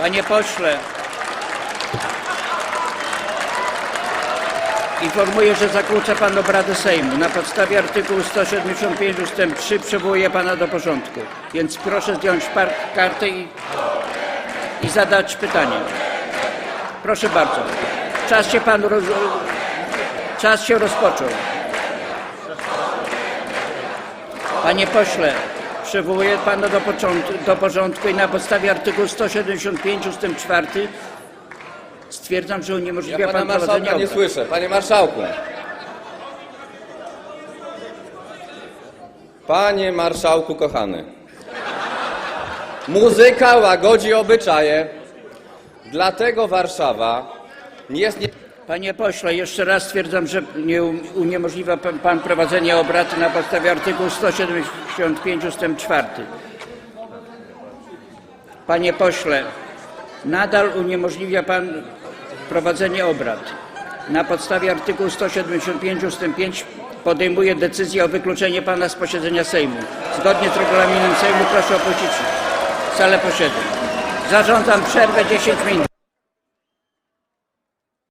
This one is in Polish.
Panie pośle. Informuję, że zakłóca pan obrady Sejmu. Na podstawie artykułu 175 ust. 3 przywołuję pana do porządku. Więc proszę zdjąć kartę i, i zadać pytanie. Proszę bardzo. Czas się pan roz... Czas się rozpoczął. Panie pośle, przywołuję pana do, początku, do porządku i na podstawie artykułu 175 ust. 4 stwierdzam, że uniemożliwia Ja pan prowadzenie nie słyszę. Panie marszałku. Panie marszałku kochany. Muzyka łagodzi obyczaje. Dlatego Warszawa nie jest nie... Panie pośle, jeszcze raz stwierdzam, że nie u- uniemożliwia pan, pan prowadzenie obrad na podstawie artykułu 175 ust. 4. Panie pośle, nadal uniemożliwia pan prowadzenie obrad. Na podstawie artykułu 175 ust. 5 podejmuję decyzję o wykluczeniu pana z posiedzenia Sejmu. Zgodnie z regulaminem Sejmu proszę opuścić salę posiedzeń. Zarządzam przerwę 10 minut.